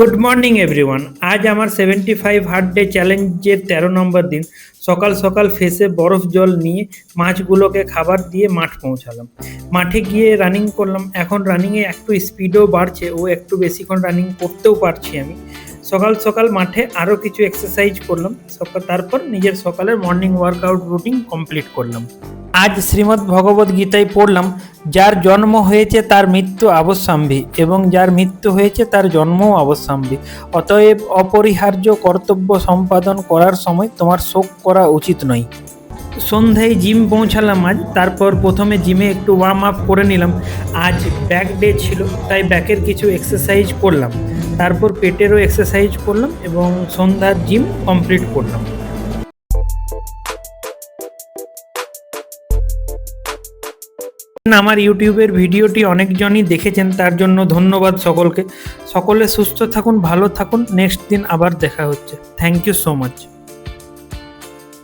Good morning everyone আজ আমার seventy five hard day চ্যালেঞ্জের তেরো নম্বর দিন। সকাল সকাল ফেসে বরফ জল নিয়ে মাছগুলোকে খাবার দিয়ে মাঠ পৌঁছালাম। মাঠে গিয়ে রানিং করলাম। এখন রানিংয়ে একটু স্পিডও বাড়ছে। ও একটু বেশিক্ষণ রানিং করতেও পারছি আমি। সকাল সকাল মাঠে আরও কিছু এক্সারসাইজ করলাম। সকাল তারপর নিজের সকালের মর্নিং ওয়ার্কআউট রুটিন কমপ্লিট করলাম। আজ শ্রীমদ্ ভগবত গীতায় পড়লাম, যার জন্ম হয়েছে তার মৃত্যু অবশ্যম্ভী এবং যার মৃত্যু হয়েছে তার জন্মও অবশ্যম্ভী। অতএব অপরিহার্য কর্তব্য সম্পাদন করার সময় তোমার শোক করা উচিত নয়। সন্ধ্যায় জিম পৌঁছালাম আজ, তারপর প্রথমে জিমে একটু ওয়ার্ম আপ করে নিলাম। আজ ব্যাক ডে ছিল, তাই ব্যাকের কিছু এক্সারসাইজ করলাম। তারপর পেটেরও এক্সারসাইজ করলাম এবং সন্ধ্যার জিম কমপ্লিট করলাম। আমার ইউটিউবের ভিডিওটি, অনেকজনই দেখেছেন, তার জন্য ধন্যবাদ সকলকে। সকলে সুস্থ থাকুন, ভালো থাকুন, নেক্সট দিন আবার দেখা হচ্ছে। Thank you so much.